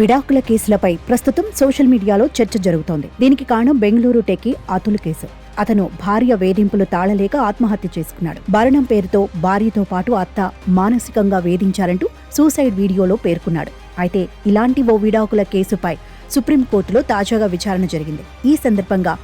విడాకుల కేసులపై ప్రస్తుతం సోషల్ మీడియాలో చర్చ జరుగుతోంది. దీనికి కారణం బెంగళూరు టెక్కి అతుల్ కేసు. అతను భార్య వేధింపులు తాళలేక ఆత్మహత్య చేసుకున్నాడు. భరణం పేరుతో భార్యతో పాటు అత్త మానసికంగా వేధించారంటూ సూసైడ్ వీడియోలో పేర్కొన్నాడు. అయితే ఇలాంటి ఓ విడాకుల కేసుపై సుప్రీంకోర్టులో తాజాగా విచారణ జరిగింది. ఈ సందర్భంగా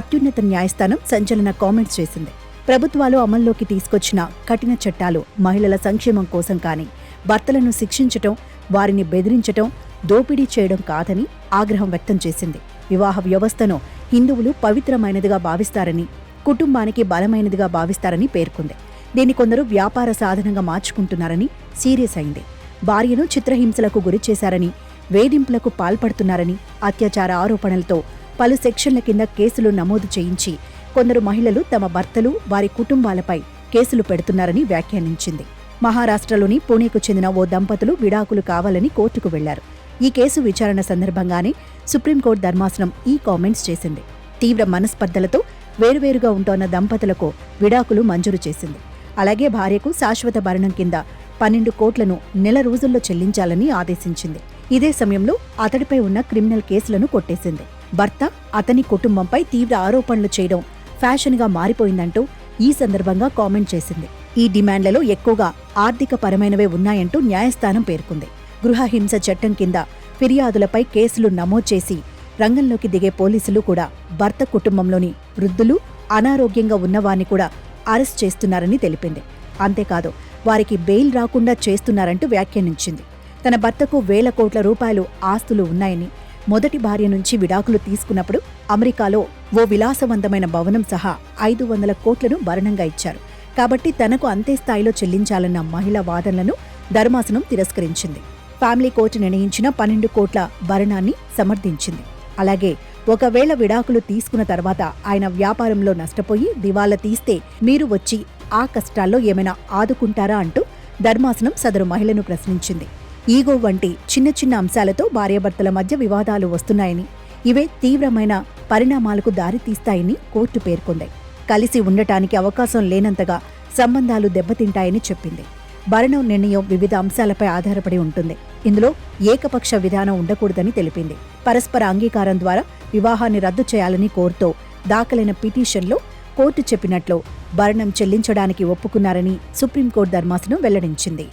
అత్యున్నత న్యాయస్థానం సంచలన కామెంట్స్ చేసింది. ప్రభుత్వాలు అమల్లోకి తీసుకొచ్చిన కఠిన చట్టాలు మహిళల సంక్షేమం కోసం కానీ భర్తలను శిక్షించటం వారిని బెదిరించటం దోపిడీ చేయడం కాదని ఆగ్రహం వ్యక్తం చేసింది. వివాహ వ్యవస్థను హిందువులు పవిత్రమైనదిగా భావిస్తారని కుటుంబానికి బలమైనదిగా భావిస్తారని పేర్కొంది. దీన్ని కొందరు వ్యాపార సాధనంగా మార్చుకుంటున్నారని సీరియస్ అయింది. భార్యను చిత్రహింసలకు గురి చేశారని వేధింపులకు పాల్పడుతున్నారని అత్యాచార ఆరోపణలతో పలు సెక్షన్ల కింద కేసులు నమోదు చేయించి కొందరు మహిళలు తమ భర్తలు వారి కుటుంబాలపై కేసులు పెడుతున్నారని వ్యాఖ్యానించింది. మహారాష్ట్రలోని పుణేకు చెందిన ఓ దంపతులు విడాకులు కావాలని కోర్టుకు వెళ్ళారు. ఈ కేసు విచారణ సందర్భంగానే సుప్రీంకోర్టు ధర్మాసనం ఈ కామెంట్స్ చేసింది. తీవ్ర మనస్పర్ధలతో వేరువేరుగా ఉంటోన్న దంపతులకు విడాకులు మంజూరు చేసింది. అలాగే భార్యకు శాశ్వత భరణం కింద పన్నెండు కోట్లను నెల రోజుల్లో చెల్లించాలని ఆదేశించింది. ఇదే సమయంలో అతడిపై ఉన్న క్రిమినల్ కేసులను కొట్టేసింది. భర్త అతని కుటుంబంపై తీవ్ర ఆరోపణలు చేయడం ఫ్యాషన్గా మారిపోయిందంటూ ఈ సందర్భంగా కామెంట్ చేసింది. ఈ డిమాండ్లలో ఎక్కువగా ఆర్థిక పరమైనవే ఉన్నాయంటూ న్యాయస్థానం పేర్కొంది. గృహహింస చట్టం కింద ఫిర్యాదులపై కేసులు నమోదు చేసి రంగంలోకి దిగే పోలీసులు కూడా భర్త కుటుంబంలోని వృద్ధులు అనారోగ్యంగా ఉన్నవారిని కూడా అరెస్ట్ చేస్తున్నారని తెలిపింది. అంతేకాదు వారికి బెయిల్ రాకుండా చేస్తున్నారంటూ వ్యాఖ్యానించింది. తన భర్తకు వేల కోట్ల రూపాయలు ఆస్తులు ఉన్నాయని మొదటి భార్య నుంచి విడాకులు తీసుకున్నప్పుడు అమెరికాలో ఓ విలాసవంతమైన భవనం సహా ఐదు వందల కోట్లను భరణంగా ఇచ్చారు. కాబట్టి తనకు అంతే స్థాయిలో చెల్లించాలన్న మహిళ వాదనలను ధర్మాసనం తిరస్కరించింది. ఫ్యామిలీ కోర్టు నిర్ణయించిన పన్నెండు కోట్ల భరణాన్ని సమర్థించింది. అలాగే ఒకవేళ విడాకులు తీసుకున్న తర్వాత ఆయన వ్యాపారంలో నష్టపోయి దివాలా తీస్తే మీరు వచ్చి ఆ కష్టాల్లో ఏమైనా ఆదుకుంటారా అంటూ ధర్మాసనం సదరు మహిళను ప్రశ్నించింది. ఈగో వంటి చిన్న చిన్న అంశాలతో భార్యాభర్తల మధ్య వివాదాలు వస్తున్నాయని ఇవే తీవ్రమైన పరిణామాలకు దారితీస్తాయని కోర్టు పేర్కొంది. కలిసి ఉండటానికి అవకాశం లేనంతగా సంబంధాలు దెబ్బతింటాయని చెప్పింది. భరణం నిర్ణయం వివిధ అంశాలపై ఆధారపడి ఉంటుంది. ఇందులో ఏకపక్ష విధానం ఉండకూడదని తెలిపింది. పరస్పర అంగీకారం ద్వారా వివాహాన్ని రద్దు చేయాలని కోరుతూ దాఖలైన పిటిషన్లో కోర్టు చెప్పినట్లు భరణం చెల్లించడానికి ఒప్పుకున్నారని సుప్రీంకోర్టు ధర్మాసనం వెల్లడించింది.